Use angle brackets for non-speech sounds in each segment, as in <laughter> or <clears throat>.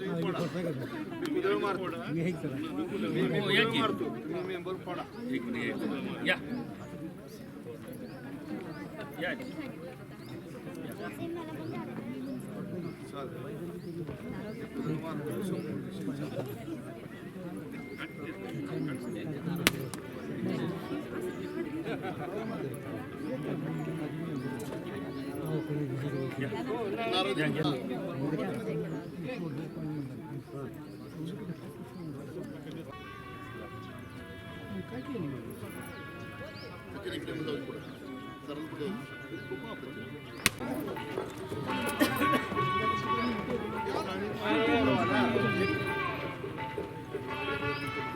Yeah. मारतो मी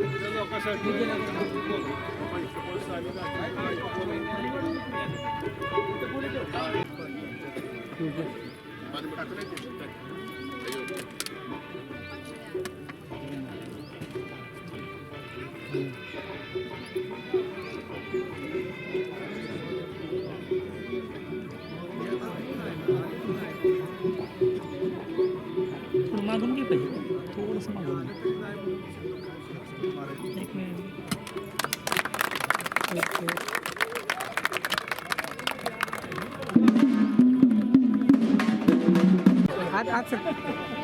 कुदळ मारतो तुम्ही मेंबर <laughs>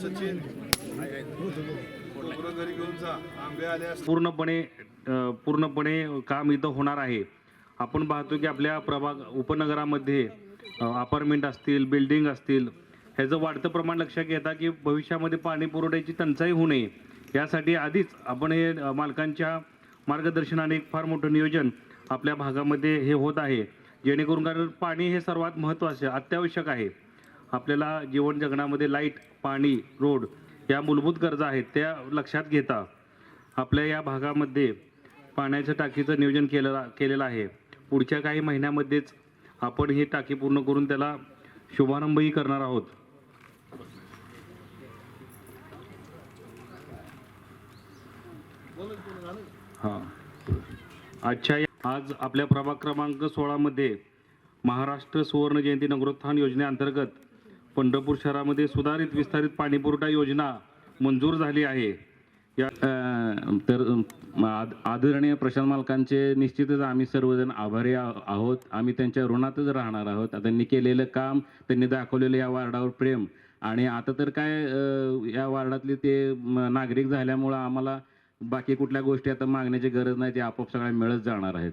सचिन. पूर्णपणे पूर्णपणे काम इथं होणार आहे. आपण पाहतो की आपल्या प्रभाग उपनगरामध्ये अपार्टमेंट असतील बिल्डिंग असतील ह्याचं वाढतं प्रमाण लक्षात घेता की भविष्यामध्ये पाणी पुरवठ्याची टंचाई होऊ नये. यासाठी आधीच आपण हे मालकांच्या मार्गदर्शनाने एक फार मोठं नियोजन आपल्या भागामध्ये हे होत आहे. जेणेकरून कारण पाणी हे सर्वात महत्त्वाचे अत्यावश्यक आहे. आपल्याला जीवन जगण्यामध्ये लाइट पाणी रोड या मूलभूत गरजा आहेत त्या लक्षात घेता आपल्या या भागामध्ये पाण्याच्या टाकीचं नियोजन केलं केलेलं आहे. पुढच्या काही महिन्यामध्येच आपण ही टाकी पूर्ण करून त्याला शुभारंभही करणार आहोत. हां. आजच्या आज आपल्या प्रभाग क्रमांक सोळामध्ये महाराष्ट्र सुवर्ण जयंती नगरोत्थान योजनेअंतर्गत पंढरपूर शहरामध्ये सुधारित विस्तारित पाणीपुरवठा योजना मंजूर झाली आहे. या तर आदरणीय प्रशांत मालकांचे निश्चितच आम्ही सर्वजण आभारी आहोत. आम्ही त्यांच्या ऋणातच राहणार आहोत. आता त्यांनी केलेलं काम त्यांनी दाखवलेलं या वार्डावर प्रेम आणि आता तर काय या वार्डातले ते नागरिक झाल्यामुळं आम्हाला बाकी कुठल्या गोष्टी आता मागण्याची गरज नाही. ते आपोआप सगळ्या मिळत जाणार आहेत.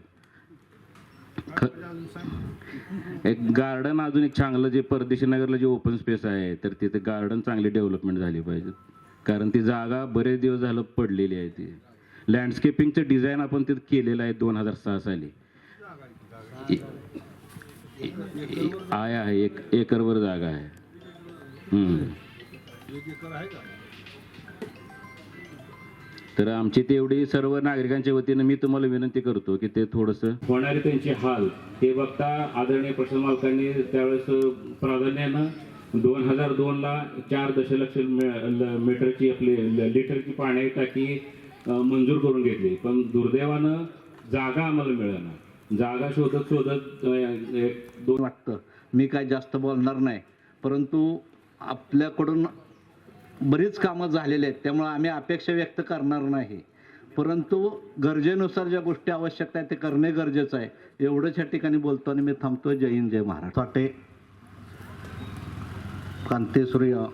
एक गार्डन अजून एक चांगलं जे परदेशी नगरला जे ओपन स्पेस आहे तर तिथे गार्डन चांगली डेव्हलपमेंट झाली पाहिजे. कारण ती जागा बरेच दिवस झालं पडलेली आहे ती. लँडस्केपिंगचं डिझाईन आपण तिथं केलेलं आहे दोन हजार सहा साली. आहे आहे. एक एकरवर जागा आहे. तर आमची तेवढी सर्व नागरिकांच्या वतीनं मी तुम्हाला विनंती करतो की ते थोडंसं होणारे त्यांचे हाल हे बघता आदरणीय प्रशांत मालकांनी त्यावेळेस प्राधान्यानं दोन हजार दोनला चार दशलक्ष मीटरची आपली लिटरची पाणी टाकी मंजूर करून घेतली. पण दुर्दैवानं जागा आम्हाला मिळाला जागा शोधत शोधत दोन वाटतं. मी काय जास्त बोलणार नाही. परंतु आपल्याकडून बरीच कामं झालेली आहेत त्यामुळे आम्ही अपेक्षा व्यक्त करणार नाही. परंतु गरजेनुसार ज्या गोष्टी आवश्यक आहेत ते करणे गरजेचं आहे. एवढंच ह्या ठिकाणी बोलतो आणि मी थांबतो जय हिंद जय महाराष्ट्र. फाटे. क्रांतीसूर्य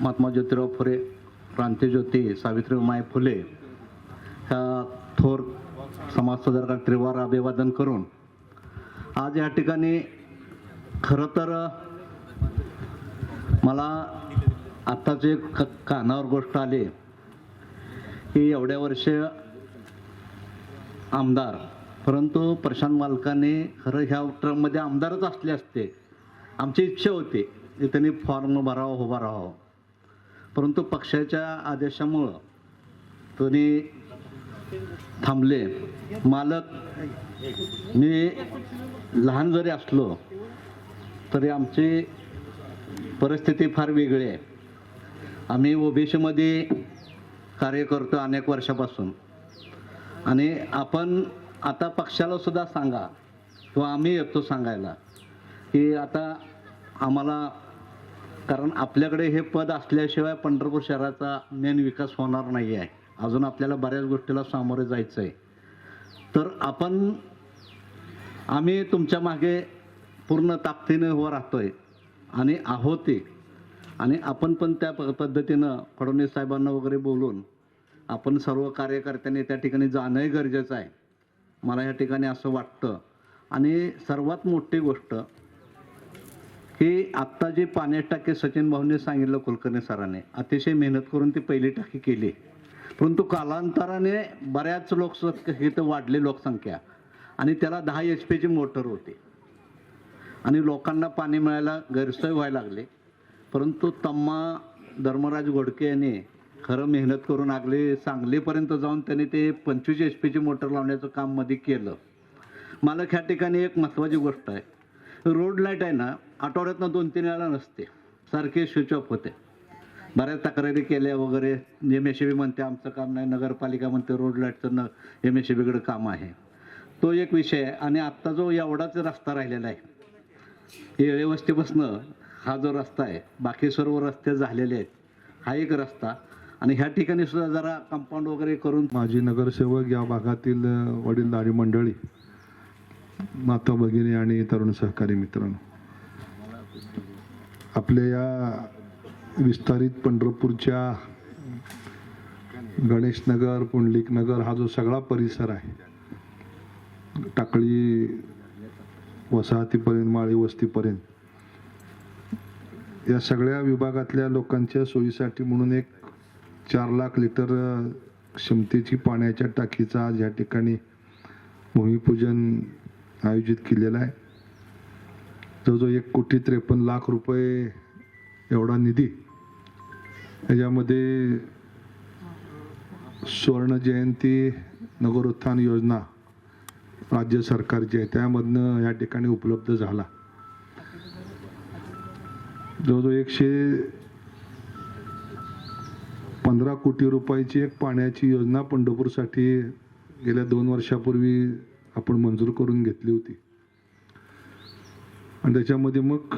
महात्मा ज्योतिराव फुले क्रांतीज्योती सावित्रीबाई फुले ह्या थोर समाजसुधारक त्रिवार अभिवादन करून आज या ठिकाणी खरं तर मला आत्ताच एक कानावर गोष्ट आली की एवढ्या वर्ष आमदार परंतु प्रशांत मालकाने खरं ह्या ट्रममध्ये आमदारच असले असते. आमची इच्छा होती की त्यांनी फॉर्म भरावं उभा राहावं. परंतु पक्षाच्या आदेशामुळं त्यांनी थांबले. मालक मी लहान जरी असलो तरी आमची परिस्थिती फार वेगळी आहे. आम्ही ओबीसीमध्ये कार्य करतो अनेक वर्षापासून. आणि आपण आता पक्षाला सुद्धा सांगा किंवा आम्ही येतो सांगायला की आता आम्हाला कारण आपल्याकडे हे पद असल्याशिवाय पंढरपूर शहराचा मेन विकास होणार नाही आहे. अजून आपल्याला बऱ्याच गोष्टीला सामोरे जायचं आहे तर आपण आम्ही तुमच्या मागे पूर्ण ताकदीने उभं आहे आणि आहोत ते आणि आपण पण त्या प- पद्धतीनं फडणवीस साहेबांना वगैरे बोलून आपण सर्व कार्यकर्त्यांनी त्या ठिकाणी जाणंही गरजेचं आहे. मला या ठिकाणी असं वाटतं. आणि सर्वात मोठी गोष्ट की आत्ता जी पाण्याची टाकी सचिन भाऊने सांगितलं कुलकर्णी सरांनी अतिशय मेहनत करून ती पहिली टाकी केली. परंतु कालांतराने बऱ्याच लोकसंख्या इथं वाढली लोकसंख्या आणि त्याला दहा एच पीची मोटर होती. आणि लोकांना पाणी मिळायला गैरसोय व्हायला लागली. परंतु तम्मा धर्मराज घोडके यांनी खरं मेहनत करून आगले सांगलीपर्यंत जाऊन त्यांनी ते पंचवीस एच पीची मोटर लावण्याचं काममध्ये केलं. मला ह्या ठिकाणी एक महत्त्वाची गोष्ट आहे. रोड लाइट आहे ना आठवड्यातनं दोन तीन वेळा नसते. सारखे स्विच ऑफ होते. बऱ्याच तक्रारी केल्या वगैरे. एम एस बी म्हणते आमचं काम नाही नगरपालिका म्हणते रोड लाईटचं न एम एस बीकडे काम आहे. तो एक विषय आहे. आणि आत्ता जो एवढाच रस्ता राहिलेला आहे. येळे वस्तीपासनं हा जो रस्ता आहे बाकी सर्व रस्ते झालेले आहेत हा एक रस्ता. आणि ह्या ठिकाणी सुद्धा जरा कंपाऊंड वगैरे करून माजी नगरसेवक या भागातील वडीलधारी मंडळी माता भगिनी आणि तरुण सहकारी मित्रांनो आपल्या या विस्तारित पंढरपूरच्या गणेशनगर पुंडलिक नगर हा जो सगळा परिसर आहे टाकळी वसाहतीपर्यंत माळी वस्तीपर्यंत या सगळ्या विभागातल्या लोकांच्या सोयीसाठी म्हणून एक चार लाख लिटर क्षमतेची पाण्याच्या टाकीचा आज या ठिकाणी भूमिपूजन आयोजित केलेला आहे. जवळजवळ एक कोटी त्रेपन्न लाख रुपये एवढा निधी याच्यामध्ये सुवर्ण जयंती नगरोत्थान योजना राज्य सरकारची आहे. त्यामधनं या ठिकाणी उपलब्ध झाला. जवळजवळ एकशे पंधरा कोटी रुपयाची एक पाण्याची योजना पंढरपूरसाठी गेल्या दोन वर्षापूर्वी आपण मंजूर करून घेतली होती. आणि त्याच्यामध्ये मग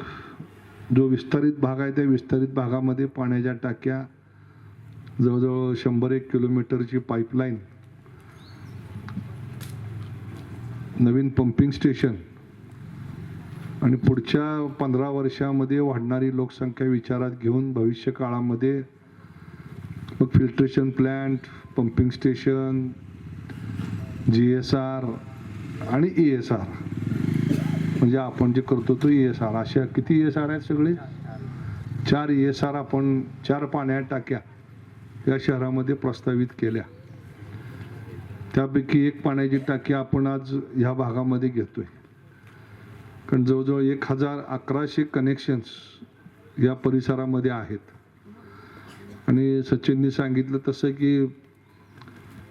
जो विस्तारित भाग आहे त्या विस्तारित भागामध्ये पाण्याच्या टाक्या जवळजवळ शंभर एक किलोमीटरची पाईपलाईन नवीन पंपिंग स्टेशन आणि पुढच्या पंधरा वर्षामध्ये वाढणारी लोकसंख्या विचारात घेऊन भविष्य काळामध्ये मग filtration plant pumping station G S R आणि ई एस आर म्हणजे आपण जे करतो तो ई एस आर अशा किती ई एस आर आहेत सगळे? चार ई एस आर आपण चार पाण्या टाक्या या शहरामध्ये प्रस्तावित केल्या. त्यापैकी एक पाण्याची टाकी आपण आज ह्या भागामध्ये घेतोय. कारण जवळजवळ एक हजार अकराशे कनेक्शन्स या परिसरामध्ये आहेत. आणि सचिननी सांगितलं तसं की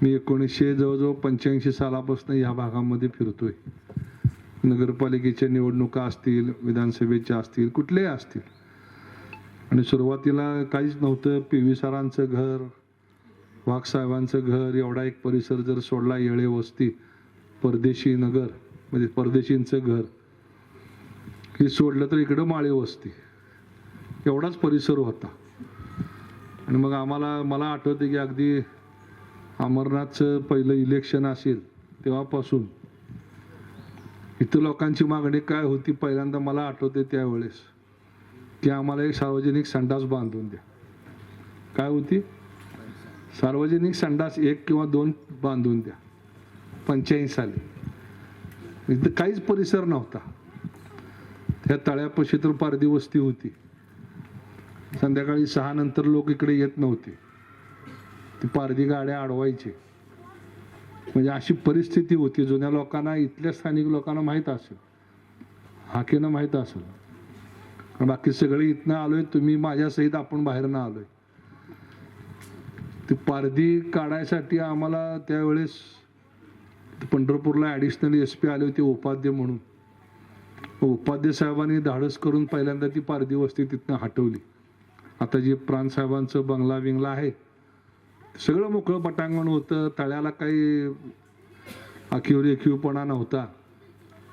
मी एकोणीसशे जवळजवळ पंच्याऐंशी सालापासून ह्या भागामध्ये फिरतोय. नगरपालिकेच्या निवडणुका असतील विधानसभेच्या असतील कुठल्याही असतील. आणि सुरुवातीला काहीच नव्हतं. पी. व्ही. सरांचं घर वाघसाहेबांचं घर एवढा एक परिसर जर सोडला येळे वस्ती परदेशी नगर म्हणजे परदेशींचं घर हे सोडलं तर इकडं माळे वस्ती. एवढाच परिसर होता. आणि मग आम्हाला मला आठवते की अगदी अमरनाथचं पहिलं इलेक्शन असेल तेव्हापासून इथं लोकांची मागणी काय होती पहिल्यांदा मला आठवते त्यावेळेस. की आम्हाला एक सार्वजनिक संडास बांधून द्या. काय होती? सार्वजनिक संडास एक किंवा दोन बांधून द्या. पंच्याऐंशी साली. इथं काहीच परिसर नव्हता. त्या तळ्यापाशी तर पारदी वस्ती होती. संध्याकाळी सहा नंतर लोक इकडे येत नव्हते. ती पारदी गाड्या अडवायची. म्हणजे अशी परिस्थिती होती. जुन्या लोकांना इथल्या स्थानिक लोकांना माहीत असेल. हाकेनं माहीत असेल. कारण बाकी सगळे इथनं आलोय. तुम्ही माझ्यासहित आपण बाहेरनं आलोय. ती पारधी काढायसाठी आम्हाला त्यावेळेस पंढरपूरला ॲडिशनल एस पी आले होते उपाध्य म्हणून. उपाध्य साहेबांनी धाडस करून पहिल्यांदा ती पारधी वस्ती तिथनं हटवली. आता जे प्राणसाहेबांचं बंगला विंगला आहे सगळं मोकळं पटांगण होतं तळ्याला काही आखीव रेखीवपणा नव्हता.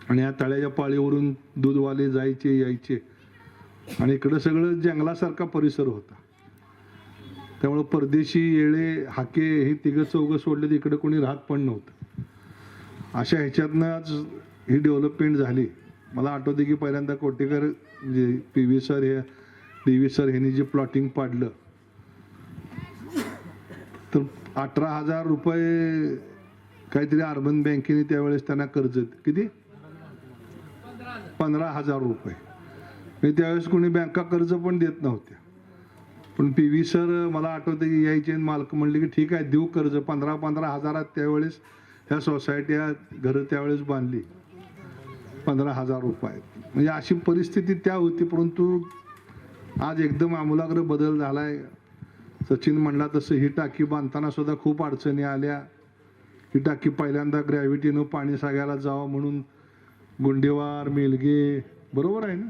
आणि या तळ्याच्या पाळीवरून दूधवाले जायचे यायचे. आणि इकडं सगळं जंगलासारखा परिसर होता. त्यामुळं परदेशी येळे हाके हे तिघं चौघं सोडले तर इकडं कोणी राहत पण नव्हतं. अशा ह्याच्यातनं आज ही डेव्हलपमेंट झाली. मला आठवते की पहिल्यांदा कोटेकर म्हणजे पी व्ही सर हे डी व्ही सर ह्यांनी जे प्लॉटिंग पाडलं तर अठरा हजार रुपये काहीतरी अर्बन बँकेने त्यावेळेस त्यांना कर्ज किती? पंधरा हजार रुपये. म्हणजे त्यावेळेस कोणी बँका कर्ज पण देत नव्हत्या. पण पी व्ही सर मला आठवते की यायचे मालक म्हणले की ठीक आहे देऊ कर्ज. पंधरा पंधरा हजारात त्यावेळेस ह्या सोसायट्या घरं त्यावेळेस बांधली. पंधरा हजार रुपये. म्हणजे अशी परिस्थिती त्या होती परंतु आज एकदम आमूलाग्र बदल झाला आहे सचिन म्हणला तसं ही टाकी बांधताना सुद्धा खूप अडचणी आल्या. ही टाकी पहिल्यांदा ग्रॅव्हिटीनं पाणी सागायला जावं म्हणून गुंडेवार मेलगे बरोबर आहे ना?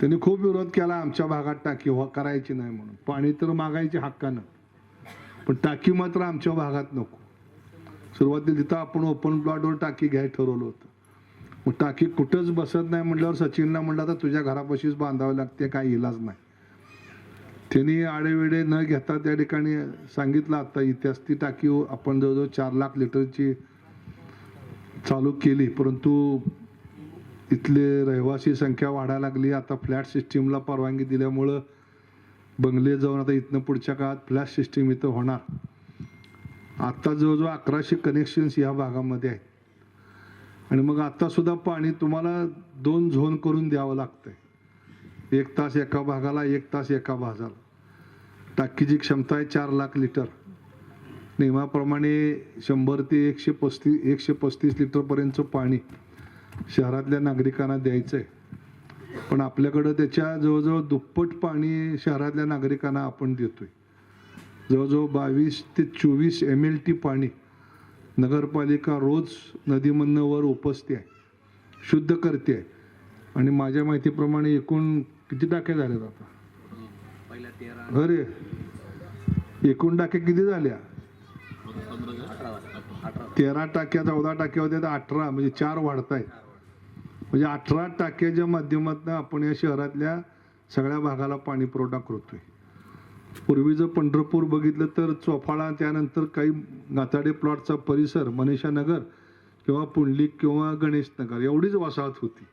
त्यांनी खूप विरोध केला आमच्या भागात टाकी हो, करायची नाही म्हणून. पाणी तर मागायचे हक्कानं. पण टाकी मात्र आमच्या भागात नको. सुरुवातीला तिथं आपण ओपन प्लॉटवर टाकी घ्याय ठरवलं होतं. मग टाकी कुठंच बसत नाही म्हटल्यावर सचिनला म्हटलं आता तुझ्या घरापाशीच बांधावं लागते काही इलाज नाही. त्यांनी आडेवेडे न घेता त्या ठिकाणी सांगितलं आता इतिहास ती टाकी आपण जवळजवळ चार लाख लिटरची चालू केली परंतु इथले रहिवासी संख्या वाढायला लागली. आता फ्लॅट सिस्टीमला परवानगी दिल्यामुळं बंगले जाऊन आता इथनं पुढच्या काळात फ्लॅट सिस्टीम इथं होणार. आत्ता जवळजवळ अकराशे कनेक्शन्स या भागामध्ये आहेत. आणि मग आत्तासुद्धा पाणी तुम्हाला दोन झोन करून द्यावं लागतंय. एक तास एका भागाला एक तास एका भागाला. टाकीची क्षमता आहे चार लाख लिटर. नियमाप्रमाणे शंभर ते एकशे पस्तीस एकशे पस्तीस लिटरपर्यंतचं पाणी शहरातल्या नागरिकांना द्यायचं आहे पण आपल्याकडं त्याच्या जवळजवळ दुप्पट पाणी शहरातल्या नागरिकांना आपण देतोय. जवळजवळ बावीस ते चोवीस एम एल टी पाणी नगरपालिका रोज नदीमधनं वर उपसते आहे शुद्ध करते आहे. आणि माझ्या माहितीप्रमाणे एकूण किती टाक्या झाल्यात आता? अरे एकूण टाक्या किती झाल्या? तेरा टाक्या चौदा टाक्या होत्या तर अठरा म्हणजे चार वाढत आहेत म्हणजे अठरा टाक्याच्या माध्यमातून आपण या शहरातल्या सगळ्या भागाला पाणी पुरवठा करतोय. पूर्वी जर पंढरपूर बघितलं तर चोफाळा त्यानंतर काही नाताडे प्लॉटचा परिसर मनीषा नगर किंवा पुंडलिक किंवा गणेश नगर एवढीच वसाहत होती.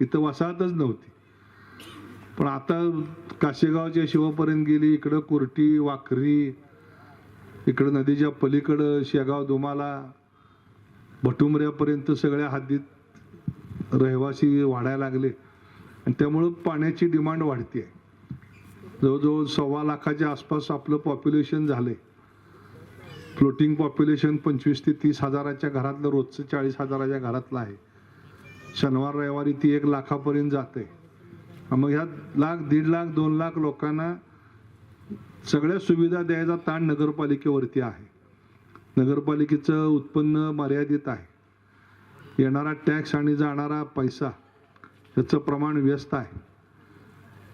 इथं वसाहतच नव्हती. पण आता काशेगावच्या शिवापर्यंत गेली इकडं कुर्टी वाखरी इकडं नदीच्या पलीकडं शेगाव दुमाला भटुमऱ्यापर्यंत सगळ्या हद्दीत रहिवासी वाढायला लागले. आणि त्यामुळं पाण्याची डिमांड वाढते आहे जवळजवळ सव्वा लाखाच्या आसपास आपलं पॉप्युलेशन झालं आहे फ्लोटिंग पॉप्युलेशन पंचवीस ते तीस हजाराच्या घरातलं रोजचं चाळीस हजाराच्या घरातलं आहे. शनिवार रविवारी ती एक लाखापर्यंत जाते. मग ह्या लाख दीड लाख दोन लाख लोकांना सगळ्या सुविधा द्यायचा ताण नगरपालिकेवरती आहे. नगरपालिकेचं उत्पन्न मर्यादित आहे. येणारा टॅक्स आणि जाणारा पैसा याचं प्रमाण व्यस्त आहे.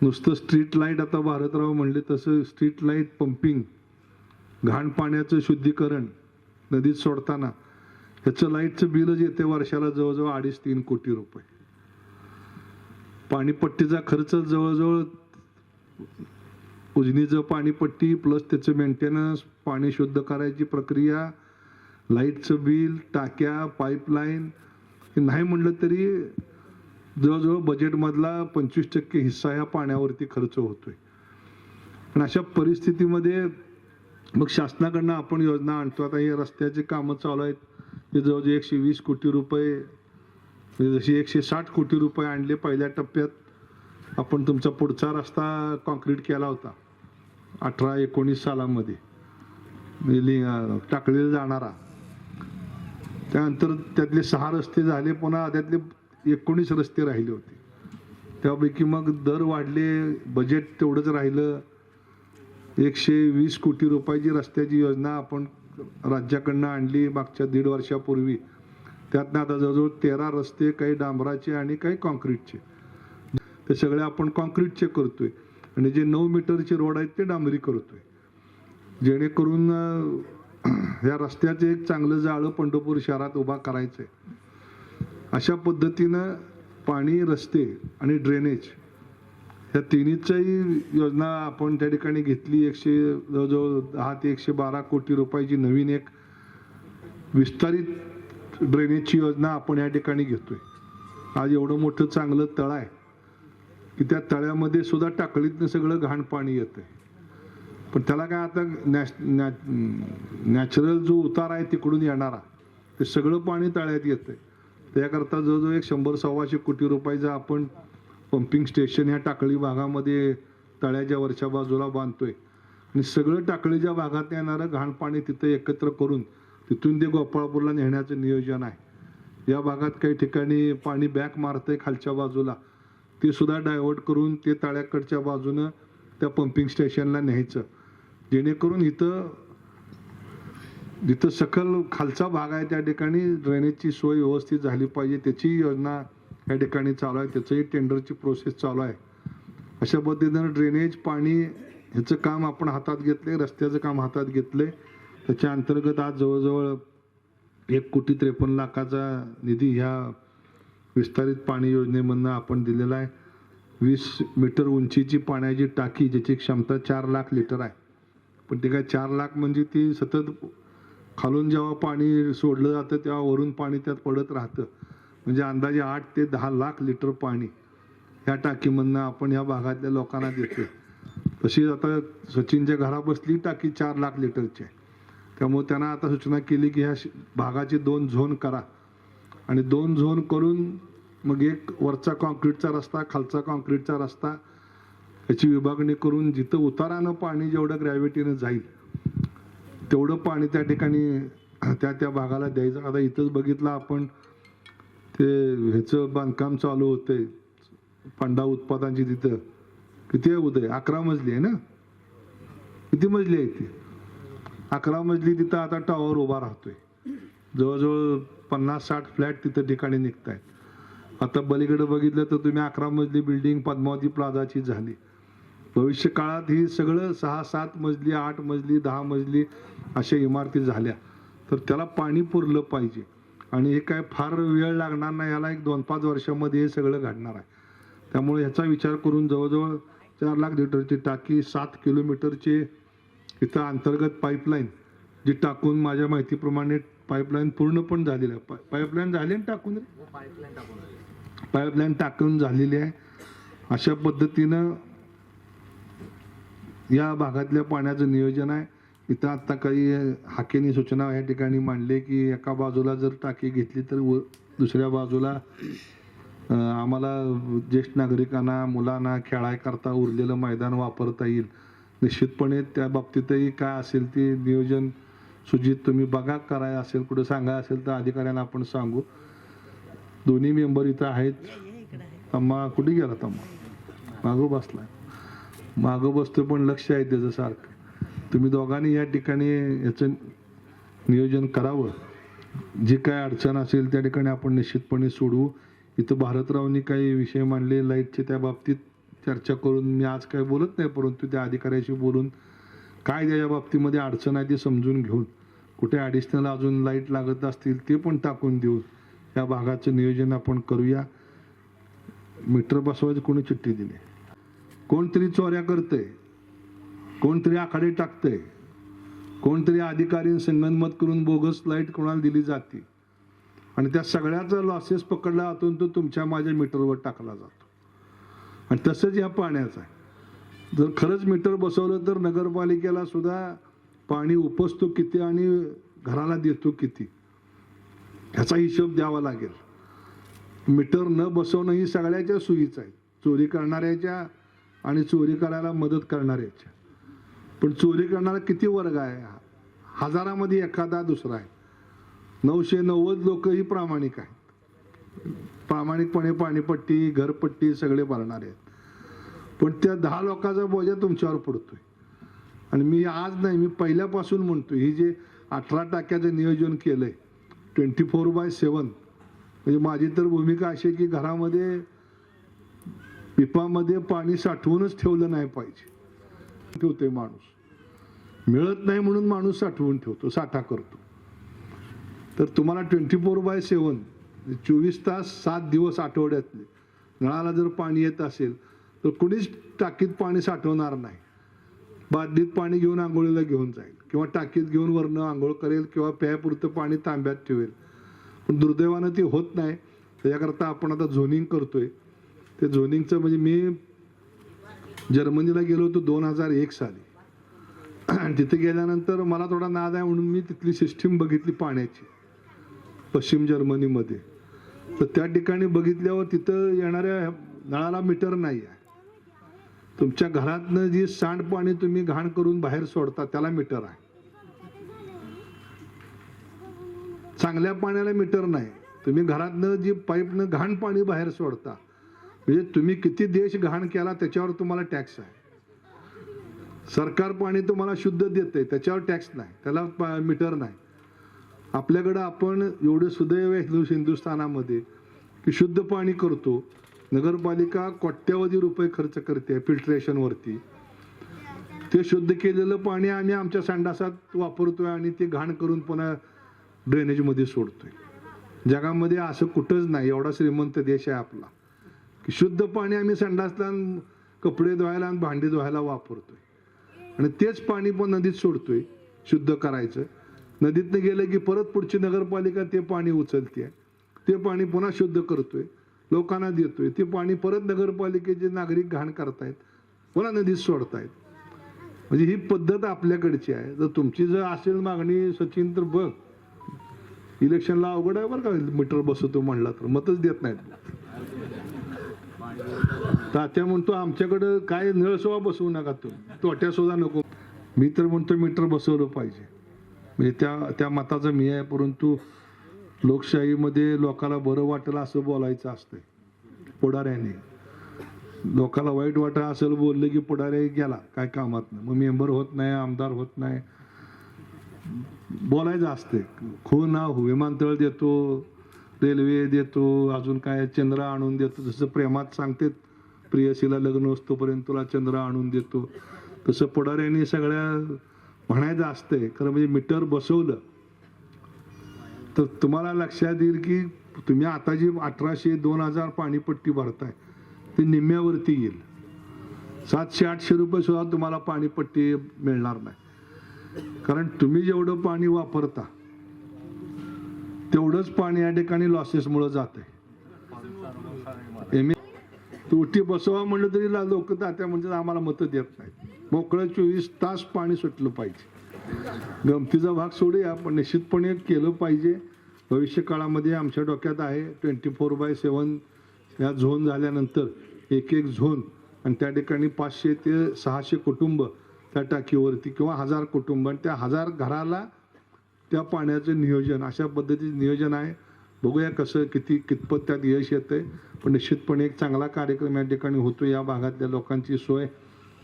नुसतं स्ट्रीट लाइट आता भारतराव म्हणले तसं स्ट्रीट लाइट पंपिंग घाण पाण्याचं शुद्धीकरण नदीत सोडताना ह्याचं लाईटचं बिलच येते वर्षाला जवळजवळ अडीच तीन कोटी रुपये. पाणीपट्टीचा खर्च जवळजवळ उजनीचं पाणीपट्टी प्लस त्याचं मेंटेनन्स पाणी शुद्ध करायची प्रक्रिया लाईटचं बिल टाक्या पाईपलाईन हे नाही म्हणलं तरी जवळजवळ बजेटमधला पंचवीस टक्के हिस्सा ह्या पाण्यावरती खर्च होतोय. पण अशा परिस्थितीमध्ये मग शासनाकडनं आपण योजना आणतो. आता हे रस्त्याचे कामं चालू आहेत. ते जवळजवळ एकशे वीस कोटी रुपये जशी एकशे साठ कोटी रुपये आणले पहिल्या टप्प्यात आपण तुमचा पुढचा रस्ता कॉन्क्रीट केला होता. अठरा एकोणीस सालामध्ये. टाकलेला लि- जाणारा. त्यानंतर त्यातले सहा रस्ते झाले. पुन्हा त्यातले एकोणीस रस्ते राहिले होते. त्यापैकी मग दर वाढले बजेट तेवढंच राहिलं. एकशे वीस कोटी रुपयाची रस्त्याची योजना आपण राज्याकडनं आणली मागच्या दीड वर्षापूर्वी. त्यातनं आता जवळजवळ तेरा रस्ते काही डांबराचे आणि काही कॉन्क्रीटचे ते सगळे आपण कॉन्क्रीटचे करतोय आणि जे नऊ मीटरचे रोड आहेत ते डांबरी करतोय. जेणेकरून <clears throat> या रस्त्याचं एक चांगलं जाळं पंढरपूर शहरात उभा करायचं आहे अशा पद्धतीनं पाणी रस्ते आणि ड्रेनेज या तिन्हीच्याही योजना आपण त्या ठिकाणी घेतली. एकशे जवळजवळ दहा ते एकशे बारा कोटी रुपयाची नवीन एक विस्तारित ड्रेनेजची योजना आपण या ठिकाणी घेतोय. आज एवढं मोठं चांगलं तळ आहे की त्या तळ्यामध्ये सुद्धा टाकळीतनं सगळं घाण पाणी येतं आहे पण त्याला काय आता नॅश नॅचरल जो उतार आहे तिकडून येणारा ते सगळं पाणी तळ्यात येतं आहे त्याकरता जवळजवळ एक शंभर सव्वाशे कोटी रुपयाचं आपण पंपिंग स्टेशन ह्या टाकळी भागामध्ये तळ्याच्या वरच्या बाजूला बांधतोय. आणि सगळं टाकळीच्या भागात येणारं घाण पाणी तिथं एकत्र करून तिथून ते गोपाळपूरला नेण्याचं नियोजन आहे. या भागात काही ठिकाणी पाणी बॅक मारतंय खालच्या बाजूला. ते सुद्धा डायव्हर्ट करून ते तळ्याकडच्या बाजूनं त्या पंपिंग स्टेशनला न्यायचं. जेणेकरून इथं जिथं सकल खालचा भाग आहे त्या ठिकाणी ड्रेनेजची सोय व्यवस्थित झाली पाहिजे. त्याची योजना या ठिकाणी चालू आहे. त्याचंही टेंडरची प्रोसेस चालू आहे. अशा पद्धतीनं ड्रेनेज पाणी ह्याचं काम आपण हातात घेतले रस्त्याचं काम हातात घेतले. त्याच्या अंतर्गत आज जवळजवळ एक कोटी त्रेपन्न लाखाचा निधी ह्या विस्तारित पाणी योजनेमधनं आपण दिलेला आहे. वीस मीटर उंचीची पाण्याची टाकी ज्याची क्षमता चार लाख लिटर आहे. पण ते काय चार लाख म्हणजे ती सतत खालून जेव्हा पाणी सोडलं जातं तेव्हा वरून पाणी त्यात पडत राहतं. म्हणजे अंदाजे आठ ते दहा लाख लिटर पाणी ह्या टाकीमधनं आपण ह्या भागातल्या लोकांना देतो तशीच आता सचिनच्या घरा बसली टाकी चार लाख लिटरची. आहे त्यामुळे त्यांना आता सूचना केली की ह्या श- भागाचे दोन झोन करा. आणि दोन झोन करून मग एक वरचा कॉन्क्रीटचा रस्ता खालचा कॉन्क्रीटचा रस्ता याची विभागणी करून जिथं उतारानं पाणी जेवढं ग्रॅव्हिटीनं जाईल तेवढं पाणी त्या ठिकाणी त्या त्या भागाला द्यायचं. आता इथंच बघितलं आपण ते ह्याचं बांधकाम चालू होते पंडा उत्पादनाची तिथं. किती आहे उदय? अकरा मजली आहे ना? किती मजली आहे ती? अकरा मजली तिथं आता टॉवर उभा राहतोय. जवळजवळ पन्नास साठ फ्लॅट तिथं ठिकाणी निघत आहेत आता बलीकडे बघितलं तर तुम्ही अकरा मजली बिल्डिंग पद्मावती प्लाझाची झाली. भविष्य काळात ही सगळं सहा सात मजली आठ मजली दहा मजली अशा इमारती झाल्या. तर त्याला पाणी पुरलं पाहिजे. आणि हे काय फार वेळ लागणार नाही याला एक दोन पाच वर्षामध्ये हे सगळं घडणार आहे. त्यामुळे ह्याचा विचार करून जवळजवळ चार लाख लिटरची टाकी सात किलोमीटरचे इथं अंतर्गत पाईपलाईन जी टाकून माझ्या माहितीप्रमाणे पाईपलाईन पूर्ण पण झालेली आहे. पाईपलाईन झाली टाकून? पाईपलाईन टाकून झालेली आहे. अशा पद्धतीनं या भागातल्या पाण्याचं नियोजन आहे. इथं आत्ता काही हाकेनी सूचना या ठिकाणी मांडली की एका बाजूला जर टाकी घेतली तर व दुसऱ्या बाजूला आम्हाला ज्येष्ठ नागरिकांना मुलांना खेळायकरता उरलेलं मैदान वापरता येईल. निश्चितपणे त्या बाबतीतही काय असेल ते नियोजन सुजित तुम्ही बघा कराय असेल कुठं सांगाय असेल तर अधिकाऱ्यांना आपण सांगू. दोन्ही मेंबर इथं आहेत. तम्मा कुठे गेला तम्मा बसला आहे मागं बसतो पण लक्ष आहे त्याचं सारखं. तुम्ही दोघांनी या ठिकाणी याचं नियोजन करावं. जी काय अडचण असेल त्या ठिकाणी आपण निश्चितपणे सोडवू इथं भारतरावनी काही विषय मांडले लाईटचे त्या बाबतीत चर्चा करून मी आज काय बोलत नाही परंतु त्या अधिकाऱ्याशी बोलून काय त्याच्या बाबतीमध्ये अडचण आहे ती समजून घेऊन कुठे ॲडिशनल अजून लाइट लागत असतील ते पण टाकून देऊ या भागाचं नियोजन आपण करूया. मीटर बसवायची कोणी चिठ्ठी दिली? कोणतरी चोऱ्या करतंय कोणतरी आखाडे टाकतंय कोणतरी अधिकारी संगनमत करून बोगस लाइट कोणाला दिली जाते. आणि त्या सगळ्याचा लॉसेस पकडला जातो तो तुमच्या माझ्या मीटरवर टाकला जातो. आणि तसंच या पाण्याचा आहे. जर खरंच मीटर बसवलं तर नगरपालिकेला सुद्धा पाणी उपसतो किती आणि घराला देतो किती? ह्याचा हिशोब द्यावा लागेल. मीटर न बसवणं ही सगळ्याच्या सोयीचं आहे. चोरी करणाऱ्याच्या आणि चोरी करायला मदत करणाऱ्याच्या पण चोरी करणारा किती वर्ग आहे हजारामध्ये एखादा दुसरा आहे. नऊशे नव्वद लोक ही प्रामाणिक आहेत. प्रामाणिकपणे पाणीपट्टी घरपट्टी सगळे भरणारे आहेत. पण त्या दहा लोकांचा बोजा तुमच्यावर पडतोय. आणि मी आज नाही मी पहिल्यापासून म्हणतो ही जे अठरा टाक्याचं नियोजन केलंय ट्वेंटी फोर बाय सेवन म्हणजे माझी तर भूमिका अशी आहे की घरामध्ये पिपामध्ये पाणी साठवूनच ठेवलं नाही पाहिजे. ठेवतोय माणूस. मिळत नाही म्हणून माणूस साठवून ठेवतो साठा करतो. तर तुम्हाला ट्वेंटी फोर बाय सेवन चोवीस तास सात दिवस आठवड्यातले नळाला जर पाणी येत असेल तर कुणीच टाकीत पाणी साठवणार नाही. बादलीत पाणी घेऊन आंघोळीला घेऊन जाईल किंवा टाकीत घेऊन वरनं आंघोळ करेल किंवा प्यापुरतं पाणी तांब्यात ठेवेल. पण दुर्दैवानं ते होत नाही. त्याच्याकरता आपण आता झोनिंग करतोय. ते झोनिंगचं म्हणजे मी जर्मनीला गेलो होतो दोन हजार एक साली. <clears throat> तिथे गेल्यानंतर मला थोडा नाद आहे म्हणून मी तिथली सिस्टीम बघितली पाण्याची पश्चिम जर्मनीमध्ये. तर त्या ठिकाणी बघितल्यावर तिथं येणाऱ्या नळाला मीटर नाही आहे. तुमच्या घरातनं जी सांडपाणी तुम्ही घाण करून बाहेर सोडता त्याला मीटर आहे. चांगल्या पाण्याला मीटर नाही. तुम्ही घरातनं जी पाईपनं घाण पाणी बाहेर सोडता म्हणजे तुम्ही किती देश घाण केला त्याच्यावर तुम्हाला टॅक्स आहे. सरकार पाणी तुम्हाला शुद्ध देते त्याच्यावर टॅक्स नाही त्याला पा- मीटर नाही. आपल्याकडं आपण एवढं सुदैव आहे हिंदुस्थानामध्ये की शुद्ध पाणी करतो. नगरपालिका कोट्यावधी रुपये खर्च करते फिल्ट्रेशनवरती. ते शुद्ध केलेलं पाणी आम्ही आमच्या संडासात वापरतोय आणि ते घाण करून पुन्हा ड्रेनेजमध्ये सोडतोय. जगामध्ये असं कुठंच नाही एवढा श्रीमंत देश आहे आपला. की शुद्ध पाणी आम्ही संडासला आणि कपडे धुवायला आणि भांडी धुवायला वापरतोय. आणि तेच पाणी पण नदीत सोडतोय शुद्ध करायचं. नदीतनं गेलं की परत पुढची नगरपालिका ते पाणी उचलते ते पाणी पुन्हा शुद्ध करतोय लोकांना देतोय. ते पाणी परत नगरपालिकेचे नागरिक घाण करतायत पुन्हा नदीत सोडतायत. म्हणजे ही पद्धत आपल्याकडची आहे. जर तुमची जर असेल मागणी सचिन तर बघ. इलेक्शनला अवघड आहे बरं का मीटर बसवतो म्हणला तर. मतच देत नाहीत. तात्या म्हणतो आमच्याकडं काय नळसोवा बसवू नका तो. तोट्या सुद्धा नको. मी तर म्हणतो मीटर बसवलं पाहिजे. म्हणजे त्या त्या मताचं मी आहे परंतु लोकशाहीमध्ये लोकाला बरं वाटलं असं बोलायचं असतंय. पुढाऱ्याने. लोकाला वाईट वाटलं असेल बोललं की पुढाऱ्या गेला काय कामात नाही. मग मेंबर होत नाही आमदार होत नाही. बोलायचं असते खो ना हो विमानतळ देतो. रेल्वे देतो अजून काय चंद्र आणून देतो. जसं प्रेमात सांगते प्रियसीला लग्न असतोपर्यंत तुला चंद्र आणून देतो. तसं पुढाऱ्यांनी सगळ्या म्हणायचं असतंय. खरं म्हणजे मीटर बसवलं. तर तुम्हाला लक्षात येईल की तुम्ही आता जी अठराशे दोन हजार पाणीपट्टी भरताय ती निम्म्यावरती येईल. सातशे आठशे रुपये सुद्धा तुम्हाला पाणीपट्टी मिळणार नाही. कारण तुम्ही जेवढं पाणी वापरता तेवढंच पाणी या ठिकाणी लॉसेसमुळं जात आहे एम तुटी बसवा म्हणलं तरी लोक तात्या म्हणजे आम्हाला मतं देत नाही मोकळं चोवीस तास पाणी सुटलं पाहिजे. गमतीचा भाग सोडूया पण निश्चितपणे केलं पाहिजे. भविष्य काळामध्ये आमच्या डोक्यात आहे ट्वेंटी फोर बाय सेवन या झोन झाल्यानंतर एक एक झोन आणि त्या ठिकाणी पाचशे ते सहाशे कुटुंब त्या टाकीवरती किंवा हजार कुटुंब आणि त्या हजार घराला त्या पाण्याचं नियोजन अशा पद्धतीचं नियोजन आहे. बघूया कसं किती कितपत त्यात यश येतंय. पण निश्चितपणे एक चांगला कार्यक्रम या ठिकाणी होतो या भागातल्या लोकांची सोय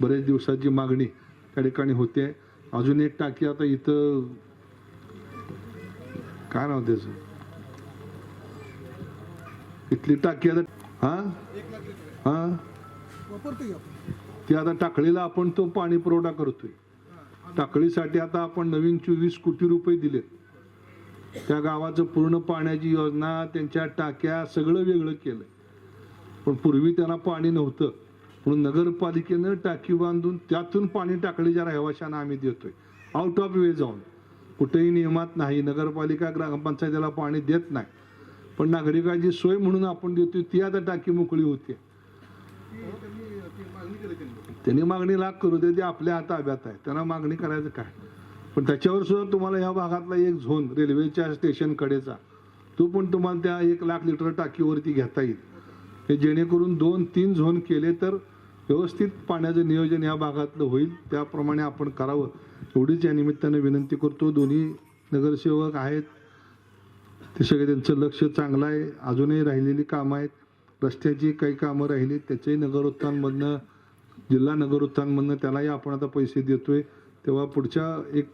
बरेच दिवसाची मागणी त्या ठिकाणी होते. अजून एक टाकी आता इथं काय नाव त्याचं? इथली टाकी आता हा? हा? ती आता टाकळीला आपण तो पाणी पुरवठा करतोय. टाकळीसाठी आता आपण नवीन चोवीस कोटी रुपये दिलेत. त्या गावाचं पूर्ण पाण्याची योजना त्यांच्या टाक्या सगळं वेगळं केलं पण पूर्वी त्यांना पाणी नव्हतं. म्हणून नगरपालिकेनं टाकी बांधून त्यातून पाणी टाकळीच्या रहिवाशांना आम्ही देतोय. आउट ऑफ वे जाऊन कुठेही नियमात नाही. नगरपालिका ग्रामपंचायतीला पाणी देत नाही. पण नागरिकांची सोय म्हणून आपण देतोय ती आता टाकी मोकळी होती त्यांनी मागणी लाख करू दे ती आपल्या ताब्यात आहे त्यांना मागणी करायचं काय? पण त्याच्यावर सुद्धा तुम्हाला ह्या भागातला एक झोन रेल्वेच्या स्टेशन कडेचा तो पण तुम्हाला त्या एक लाख लिटर टाकीवरती घेता येईल. हे जेणेकरून दोन तीन झोन केले तर व्यवस्थित पाण्याचं नियोजन या भागातलं होईल. त्याप्रमाणे आपण करावं. एवढीच या निमित्तानं विनंती करतो. दोन्ही नगरसेवक आहेत. ते सगळे त्यांचं लक्ष चांगलं आहे. अजूनही राहिलेली कामं आहेत. रस्त्याची काही कामं राहिली. त्याचंही नगरोत्थानमधनं जिल्हा नगर उत्थानमधनं त्यालाही आपण आता पैसे देतोय. तेव्हा पुढच्या एक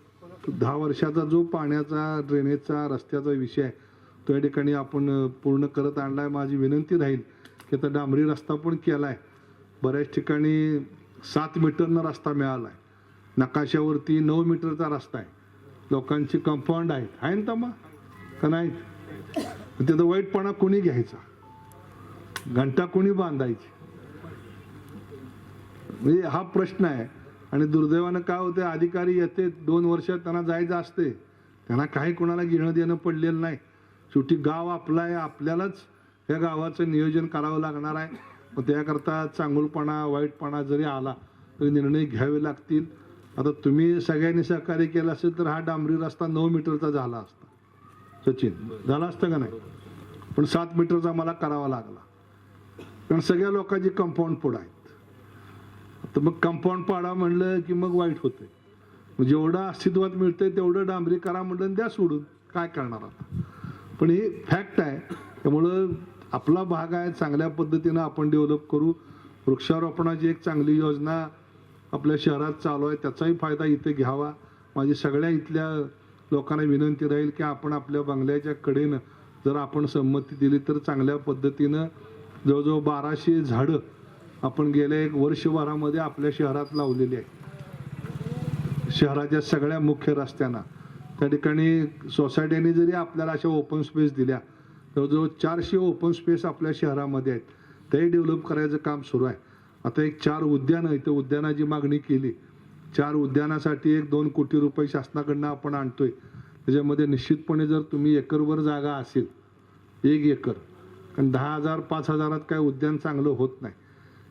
दहा वर्षाचा जो पाण्याचा ड्रेनेजचा रस्त्याचा विषय आहे तो या ठिकाणी आपण पूर्ण करत आणला आहे माझी विनंती राहील की आता डांबरी रस्ता पण केला आहे बऱ्याच ठिकाणी सात मीटरनं रस्ता मिळाला आहे नकाशावरती नऊ मीटरचा रस्ता आहे. लोकांची कंपाऊंड आहेत. आहे ना तमा का नाही? त्याचा वाईटपणा कोणी घ्यायचा? घंटा कोणी बांधायची? म्हणजे हा प्रश्न आहे. आणि दुर्दैवानं काय होते अधिकारी येते दोन वर्षात त्यांना जायचं असते. त्यांना काही कोणाला घेणं देणं पडलेलं नाही. शेवटी गाव आपलं आहे आपल्यालाच या गावाचं नियोजन करावं लागणार आहे. मग त्याकरता चांगुलपणा वाईटपणा जरी आला तरी निर्णय घ्यावे लागतील. आता तुम्ही सगळ्यांनी सहकार्य केलं असेल तर हा डांबरी रस्ता नऊ मीटरचा झाला असता. सचिन झाला असतं का नाही? पण सात मीटरचा मला करावा लागला. कारण सगळ्या लोकांची कंपाऊंड पुढं आहे. तर मग कंपाऊंड पाडा म्हणलं की मग वाईट होतंय. मग जेवढं अस्तित्वात मिळतंय तेवढं डांबरी करा म्हणलं द्या सोडून. काय करणार आता? पण हे फॅक्ट आहे. त्यामुळं आपला भाग आहे चांगल्या पद्धतीनं आपण डेव्हलप करू. वृक्षारोपणाची एक चांगली योजना आपल्या शहरात चालू आहे. त्याचाही फायदा इथे घ्यावा. माझी सगळ्या इथल्या लोकांना विनंती राहील की आपण आपल्या बंगल्याच्या कडेनं जर आपण संमती दिली तर चांगल्या पद्धतीनं जवळजवळ बाराशे झाडं आपण गेल्या एक वर्षभरामध्ये आपल्या शहरात लावलेली आहे. शहराच्या सगळ्या मुख्य रस्त्यांना. त्या ठिकाणी सोसायट्यांनी जरी आपल्याला अशा ओपन स्पेस दिल्या जवळजवळ चारशे ओपन स्पेस आपल्या शहरामध्ये आहेत. तेही डेव्हलप करायचं काम सुरू आहे. आता एक चार उद्यानं इथं उद्यानाची मागणी केली. चार उद्यानासाठी एक दोन कोटी रुपये शासनाकडनं आपण आणतोय. त्याच्यामध्ये निश्चितपणे जर तुम्ही एकरवर जागा असेल एक एकर कारण दहा हजार पाच हजारात काय उद्यान चांगलं होत नाही.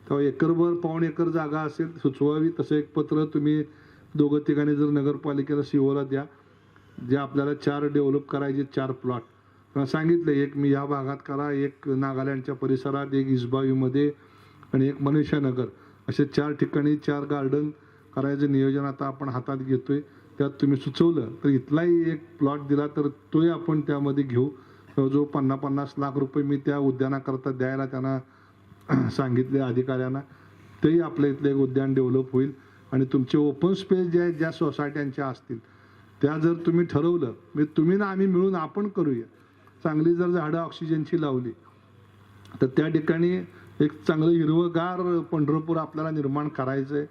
तेव्हा एकरभर पाऊण एकर जागा असेल सुचवावी तसं एक पत्र तुम्ही दोघं ठिकाणी जर नगरपालिकेला सीओला द्या जे आपल्याला चार डेव्हलप करायचे चार प्लॉट. सांगितलं एक मी या भागात करा एक नागालँडच्या परिसरात एक इसबावीमध्ये आणि एक मनुष्यनगर असे चार ठिकाणी चार गार्डन करायचं नियोजन आता आपण हातात घेतोय. त्यात तुम्ही सुचवलं तर इथलाही एक प्लॉट दिला तर तोही आपण त्यामध्ये घेऊ. जो पन्नास पन्नास लाख रुपये मी त्या उद्यानाकरता द्यायला त्यांना <clears throat> सांगितले अधिकाऱ्यांना तेही आपल्या इथलं एक उद्यान डेव्हलप होईल. आणि तुमचे ओपन स्पेस जे आहेत ज्या सोसायट्यांच्या असतील त्या जर तुम्ही ठरवलं म्हणजे तुम्ही ना आम्ही मिळून आपण करूया. चांगली जर झाडं ऑक्सिजनची लावली तर त्या ठिकाणी एक चांगलं हिरवंगार पंढरपूर आपल्याला निर्माण करायचं आहे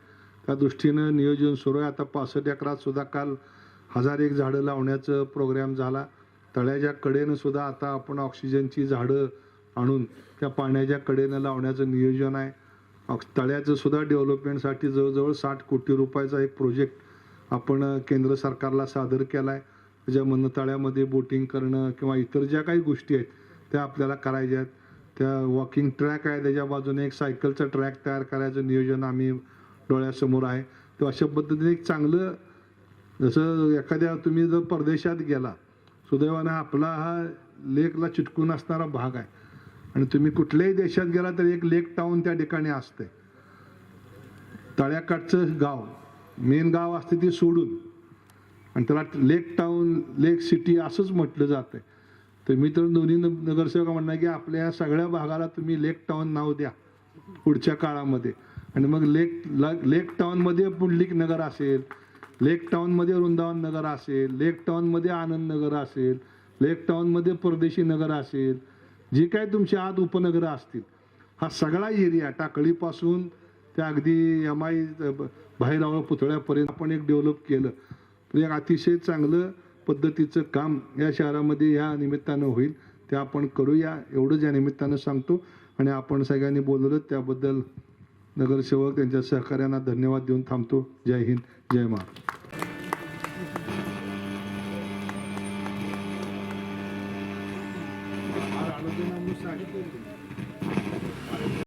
त्या दृष्टीनं नियोजन सुरू आहे. आता पासष्ट एकरात सुद्धा काल हजार एक झाडं लावण्याचं प्रोग्राम झाला. तळ्याच्या कडेनं सुद्धा आता आपण ऑक्सिजनची झाडं आणून त्या पाण्याच्या कडेनं लावण्याचं नियोजन आहे. तळ्याचं सुद्धा डेव्हलपमेंटसाठी जवळजवळ साठ कोटी रुपयाचा एक प्रोजेक्ट आपण केंद्र सरकारला सादर केला आहे त्याच्यामधनं तळ्यामध्ये बोटिंग करणं किंवा इतर ज्या काही गोष्टी आहेत त्या आपल्याला करायच्या आहेत. त्या वॉकिंग ट्रॅक आहे त्याच्या बाजूने एक सायकलचा ट्रॅक तयार करायचं नियोजन आम्ही डोळ्यासमोर आहे. तर अशा पद्धतीने एक चांगलं जसं एखाद्या तुम्ही जर परदेशात गेला सुदैवानं आपला हा लेकला चिटकून असणारा भाग आहे. आणि तुम्ही कुठल्याही देशात गेला तर एक लेक टाऊन त्या ठिकाणी असते तळ्याकाठचं गाव मेन गाव असते ती सोडून. आणि त्याला लेक टाऊन लेक सिटी असंच म्हटलं जातं तर मी तर दोन्ही नगरसेवक म्हणणार की आपल्या या सगळ्या भागाला तुम्ही लेक टाऊन नाव द्या पुढच्या काळामध्ये. आणि मग लेक लेक टाऊनमध्ये पुंडलिक नगर असेल लेक टाऊनमध्ये वृंदावन नगर असेल लेक टाऊनमध्ये आनंद नगर असेल लेक टाऊनमध्ये परदेशी नगर असेल जे काय तुमची आत उपनगरं असतील हा सगळा एरिया टाकळीपासून त्या अगदी एम आय बाहेरावळ पुतळ्यापर्यंत आपण एक डेव्हलप केलं. एक अतिशय चांगलं पद्धतीचं काम या शहरामध्ये या निमित्तानं होईल ते आपण करूया. एवढंच या निमित्तानं सांगतो. आणि आपण सगळ्यांनी बोलवलं त्याबद्दल नगरसेवक त्यांच्या सहकार्यांना धन्यवाद देऊन थांबतो. जय हिंद जय महाराष्ट्र.